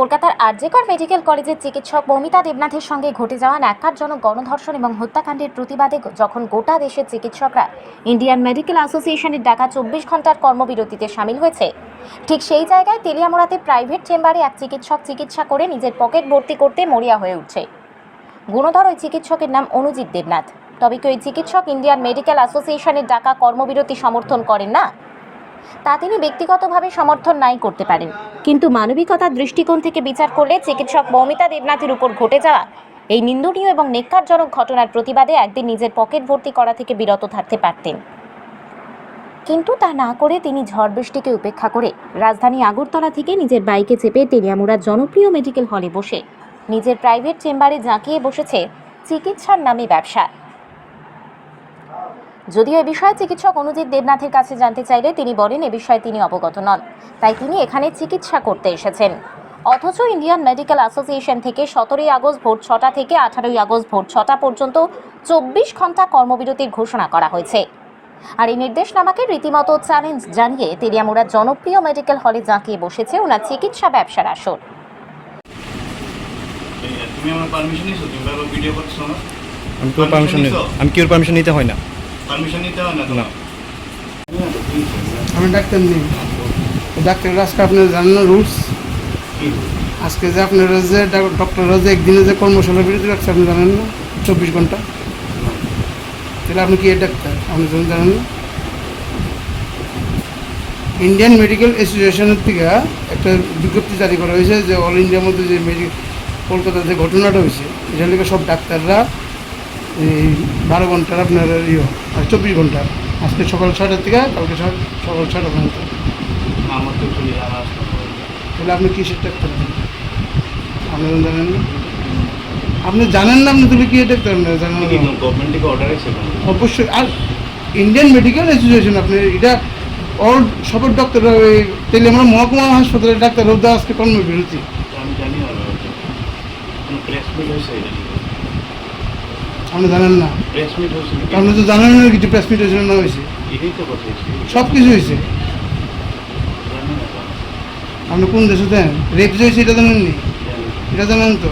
কলকাতার আরজেকর মেডিকেল কলেজের চিকিৎসক মমিতা দেবনাথের সঙ্গে ঘটে যাওয়া ন্যাক্কারজনক গণধর্ষণ এবং হত্যাকাণ্ডের প্রতিবাদে যখন গোটা দেশের চিকিৎসকরা ইন্ডিয়ান মেডিকেল অ্যাসোসিয়েশনের ডাকা চব্বিশ ঘণ্টার কর্মবিরতিতে সামিল হয়েছে, ঠিক সেই জায়গায় তেলিয়ামোড়াতে প্রাইভেট চেম্বারে এক চিকিৎসক চিকিৎসা করে নিজের পকেট ভর্তি করতে মরিয়া হয়ে উঠছে। গুণধর ওই চিকিৎসকের নাম অনুজিৎ দেবনাথ। তবে কি ওই চিকিৎসক ইন্ডিয়ান মেডিকেল অ্যাসোসিয়েশনের ডাকা কর্মবিরতি সমর্থন করেন না? তা তিনি ব্যক্তিগতভাবে সমর্থন নাই করতে পারেন। কিন্তু মানবিকতার দৃষ্টিকোণ থেকে বিচার করলে চিকিৎসক মৌমিতা দেবনাথের উপর ঘটে যাওয়া এই নিন্দনীয় এবং নেককারজনক ঘটনার প্রতিবাদে একদিন নিজের পকেট ভর্তি করা থেকে বিরত থাকতে পারতেন। কিন্তু তা না করে তিনি ঝড় বৃষ্টিকে উপেক্ষা করে রাজধানী আগরতলা থেকে নিজের বাইকে চেপে তেলিয়ামুড়ার জনপ্রিয় মেডিকেল হলে বসে নিজের প্রাইভেট চেম্বারে জাঁকিয়ে বসেছে চিকিৎসার নামে ব্যবসা। যদিও এ বিষয়ে চিকিৎসক অনুজিৎ দেবনাথের কাছে জানতে চাইলে তিনি বলেন এ বিষয়ে তিনি অবগত নন। তাই তিনি এখানে চিকিৎসা করতে এসেছেন। অথচ ইন্ডিয়ান মেডিকেল অ্যাসোসিয়েশন থেকে সতেরোই আগস্ট ভোর ছটা থেকে আঠারোই আগস্ট ভোর ছটা পর্যন্ত চব্বিশ ঘণ্টা কর্মবিরতির ঘোষণা করা হয়েছে। আর এই নির্দেশনামাকে রীতিমতো চ্যালেঞ্জ জানিয়ে তেলিয়ামুড়ার জনপ্রিয় মেডিকেল হলে জাঁকিয়ে বসেছে ওনার চিকিৎসা ব্যবসার আসর। আমি কেউ পারমিশন আমি কেউ পারমিশন নিতে হয় না? পারমিশন নিতে হয় না তোমার আমি ডাক্তার নেই। ডাক্তার আজকে আপনার জানেন না রুলস? আজকে যে আপনারা যে ডক্টররা যে একদিনে যে কর্মশালা বিরতি রাখছে আপনি জানেন না? চব্বিশ ঘণ্টা। তাহলে আপনি কি ডাক্তার? আপনি জানেন- জানেন না। ইন্ডিয়ান মেডিকেল অ্যাসোসিয়েশনের থেকে একটা বিজ্ঞপ্তি জারি করা হয়েছে যে অল ইন্ডিয়ার মধ্যে যে মেডি কলকাতার যে ঘটনাটা হয়েছে এটা লিখে সব ডাক্তাররা এই বারো ঘণ্টার আপনার ইয়ে আর চব্বিশ ঘণ্টা। আজকে সকাল ছটার থেকে কালকে সকাল ছটা পর্যন্ত। তাহলে আপনি কিসের ডাক্তার আপনি জানেন না? আপনি জানেন না, আপনি তাহলে কি ডাক্তার না জানেন অবশ্যই। আর ইন্ডিয়ান মেডিকেল অ্যাসোসিয়েশন আপনি এটা অল ডক্টররা ওই তাহলে আমরা মহকুমা হাসপাতালের ডাক্তার রোদা আজকে কর্মবিরতি। আমি জানি না আপনি জানেন না? আপনি তো জানেন না কিছু প্রেসমিট হয়েছিল না হয়েছে। সব কিছু হয়েছে। আপনি কোন দেশে দেন রেপ যে হয়েছে এটা জানেন নি? এটা জানেন তো।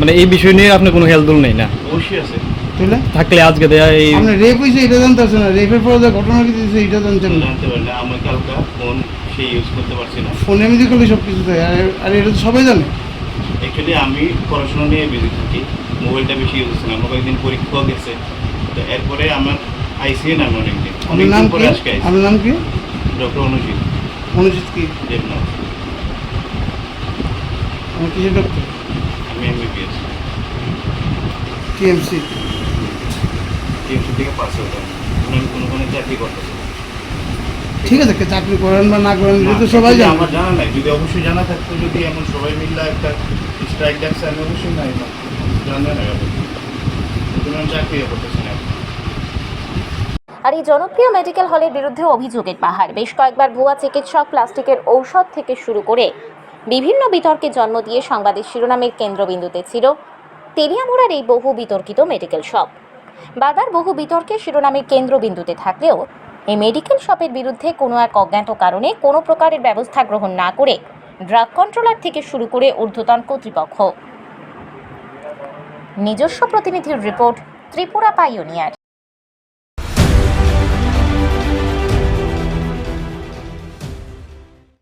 মানে এই বিষয় নিয়ে আপনার কোনো হেলদোল নেই না? অবশ্যই আছে। তাহলে? থাকলে আজকে দেয়া এই আপনি রেপ হয়েছে এটা জানতে পারছেন না। রেপের পরে যে ঘটনা কি দিয়েছে এটা জানতেন না। জানতে পারলে আমি কালকা ফোন সে ইউজ করতে পারছি না। ফোনে এমনি করলে সব কিছু আর আর এটা তো সবাই জানে। অ্যাকচুয়ালি আমি পড়াশোনা নিয়ে বিজি থাকি। মোবাইলটা বেশি ইউজ হচ্ছে না। আমার কয়েকদিন পরীক্ষাও গেছে। তো এরপরে আমার আইসিএন আমি অনেকদিন নাম অনেকদিন। পরে আজকে আপনার নাম কি? ডক্টর অনুজিৎ। অনুজিৎ কি? দেবনাথ। আমার কিসের ডক্টর আমি এমবিবিএস টিএমসি টিএমসি থেকে পাস হতে আমি কোনো কোনো চাকরি করতেছি ঠিক আছে কে চাকরি করেন বা না করেন এটা তো সবাই জানে। আমার জানা নাই যদি অবশ্যই জানা থাকতো যদি এমন সবাই মিললে একটা স্ট্রাইক ডাকছে আমি অবশ্যই নাই না। জানবে না ব্যাপার তুমি আমি করতেছি না আর এই জনপ্রিয় মেডিকেল হলের বিরুদ্ধে অভিযোগের পাহাড়। বেশ কয়েকবার ভুয়া চিকিৎসক প্লাস্টিকের ঔষধ থেকে শুরু করে বিভিন্ন বিতর্কে জন্ম দিয়ে সংবাদের শিরোনামের কেন্দ্রবিন্দুতে ছিল তেলিয়ামুড়ার এই বহু বিতর্কিত মেডিকেল শপ বাদার বহু বিতর্কের শিরোনামের কেন্দ্রবিন্দুতে থাকলেও এই মেডিকেল শপের বিরুদ্ধে কোনো এক অজ্ঞাত কারণে কোনো প্রকারের ব্যবস্থা গ্রহণ না করে ড্রাগ কন্ট্রোলার থেকে শুরু করে ঊর্ধ্বতন কর্তৃপক্ষ। নিজস্ব প্রতিনিধির রিপোর্ট ত্রিপুরা পাইওনিয়ার।